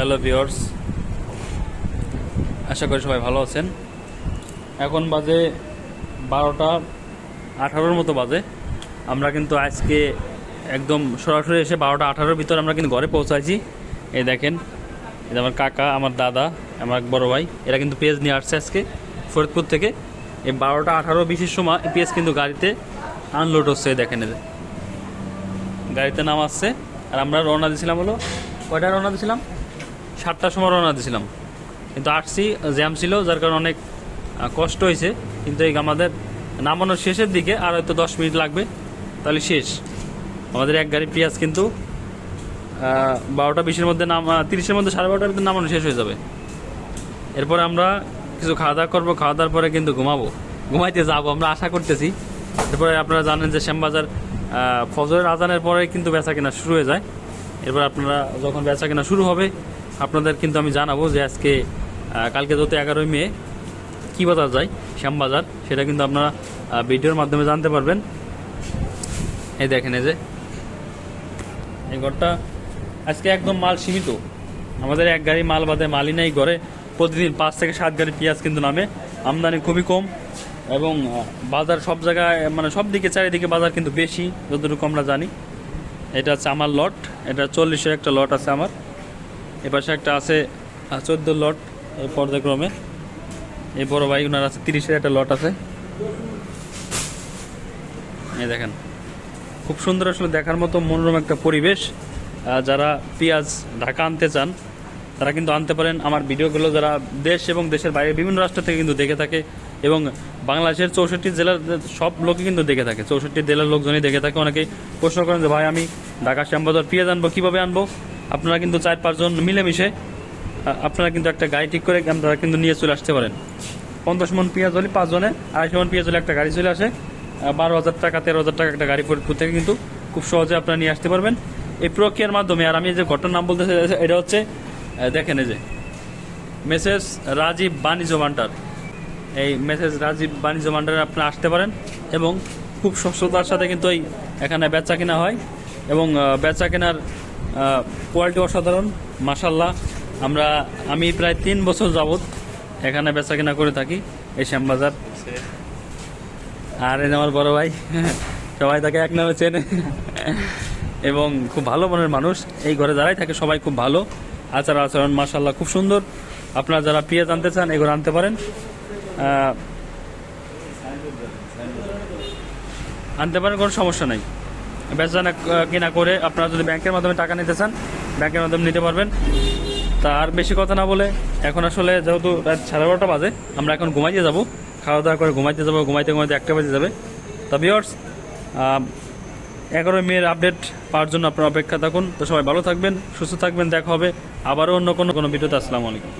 Hello viewers আশা করি সবাই ভালো আছেন। এখন বাজে বারোটা আঠারোর মতো বাজে। আমরা কিন্তু আজকে একদম সরাসরি এসে বারোটা আঠারোর ভিতর আমরা কিন্তু ঘরে পৌঁছাইছি। এই দেখেন এটা আমার কাকা, আমার দাদা, আমার বড় ভাই, এরা কিন্তু পেঁয়াজ নিয়ে আসছে আজকে ফরিদপুর থেকে। এই বারোটা আঠারো বিশের সময় পেঁয়াজ কিন্তু গাড়িতে আনলোড হচ্ছে দেখেন এদের। গাড়িতে নাম আসছে আর আমরা রওনা দিয়েছিলাম হলো কয়টা রওনা দিয়েছিলাম সাতটার সময় রওনা দিয়েছিলাম। কিন্তু আসছি, জ্যাম ছিল, যার কারণে অনেক কষ্ট হয়েছে। কিন্তু এই আমাদের নামানোর শেষের দিকে আর হয়তো দশ মিনিট লাগবে, তাহলে শেষ। আমাদের এক গাড়ি পেঁয়াজ কিন্তু বারোটা বিশের মধ্যে নাম তিরিশের মধ্যে সাড়ে বারোটার ভিতরে নামানো শেষ হয়ে যাবে। এরপরে আমরা কিছু খাওয়া দাওয়া করব, খাওয়া দাওয়ার পরে কিন্তু ঘুমাবো। ঘুমাইতে যাব, আমরা আশা করতেছি। এরপরে আপনারা জানেন যে শ্যামবাজার ফজরের আজানের পরে কিন্তু বেচা কেনা শুরু হয়ে যায়। এরপর আপনারা যখন বেচা কেনা শুরু হবে আপনাদের কিন্তু আমি জানাব যে আজকে কালকে যত এগারোই মে, কী বাজার যায়? শ্যামবাজার সেটা কিন্তু আপনারা ভিডিওর মাধ্যমে জানতে পারবেন। এই দেখেন এই যে, এই ঘরটা আজকে একদম মাল সীমিত। আমাদের এক গাড়ি মাল বাদে মালই নেই ঘরে। প্রতিদিন পাঁচ থেকে সাত গাড়ি পেঁয়াজ কিন্তু নামে। আমদানি খুবই কম এবং বাজার সব জায়গায় মানে সব দিকে, চারিদিকে বাজার কিন্তু বেশি, যতটুকু আমরা জানি। এটা হচ্ছে আমার লট এটা চল্লিশের একটা লট আছে আমার। এপাশে একটা আছে চোদ্দ লট এই পর্যায়ক্রমে। এই বড় ভাই ওনার আছে তিরিশের একটা লট আছে। এই দেখেন, খুব সুন্দর আসলে দেখার মতো মনোরম একটা পরিবেশ। যারা পেঁয়াজ ঢাকা আনতে চান, তারা কিন্তু আনতে পারেন। আমার ভিডিওগুলো যারা দেশ এবং দেশের বাইরে বিভিন্ন রাষ্ট্র থেকে কিন্তু দেখে থাকে এবং বাংলাদেশের চৌষট্টি জেলার সব লোকই কিন্তু দেখে থাকে। চৌষট্টি জেলার লোকজনই দেখে থাকে। অনেকেই প্রশ্ন করেন যে, ভাই, আমি ঢাকা শ্যামবাজার পেঁয়াজ আনব, কীভাবে আনব? আপনারা কিন্তু চার পাঁচজন মিলেমিশে আপনারা কিন্তু একটা গাড়ি ঠিক করে আপনারা কিন্তু নিয়ে চলে আসতে পারেন। পঞ্চাশ মন পেঁয়াজ হলে পাঁচজনে, আড়াইশো মন পেঁয়াজ হলে একটা গাড়ি চলে আসে বারো হাজার টাকা, তেরো হাজার টাকা একটা গাড়ি ফরিদপুর থেকে কিন্তু খুব সহজে আপনারা নিয়ে আসতে পারবেন। এই প্রক্রিয়ার মাধ্যমে, আর আমি যে ঘটনার নাম বলতে এটা হচ্ছে দেখেন এই যে, মেসেজ রাজীব বাণিজ্য ভান্ডার। এই মেসেজ রাজীব বাণিজ্য ভান্ডারে আপনারা আসতে পারেন এবং খুব সস্তার সাথে কিন্তু এই এখানে বেচা কেনা হয় এবং বেচা কেনার কোয়ালিটি অসাধারণ মাসাল্লাহ আমরা, আমি প্রায় তিন বছর যাবৎ এখানে বেচা কেনা করে থাকি, এই শ্যামবাজার। আর এই আমার বড় ভাই, সবাই তাকে এক নামে চেনে। এবং খুব ভালো মনের মানুষ, এই ঘরে যারাই থাকে সবাই খুব ভালো, আচার আচরণ মাসাল্লাহ খুব সুন্দর। আপনারা যারা পেঁয়াজ আনতে চান, এগুলো আনতে পারেন। আনতে পারেন, কোনো সমস্যা নাই। বেচা কেনা করে আপনারা যদি ব্যাংকের মাধ্যমে টাকা নিতে চান, ব্যাংকের মাধ্যমে নিতে পারবেন। তা আর বেশি কথা না বলে, এখন আসলে যেহেতু রাত সাড়ে বারোটা বাজে, আমরা এখন ঘুমাইতে যাব। খাওয়া দাওয়া করে ঘুমাইতে যাব, ঘুমাইতে ঘুমাইতে একটা বাজে যাবে। তা বিয়ার্স এগারোই মেয়ের আপডেট পাওয়ার জন্য আপনারা অপেক্ষা থাকুন। তো সবাই ভালো থাকবেন, সুস্থ থাকবেন, দেখা হবে আবারও অন্য কোনো কোনো ভিডিওতে। আসসালামু আলাইকুম।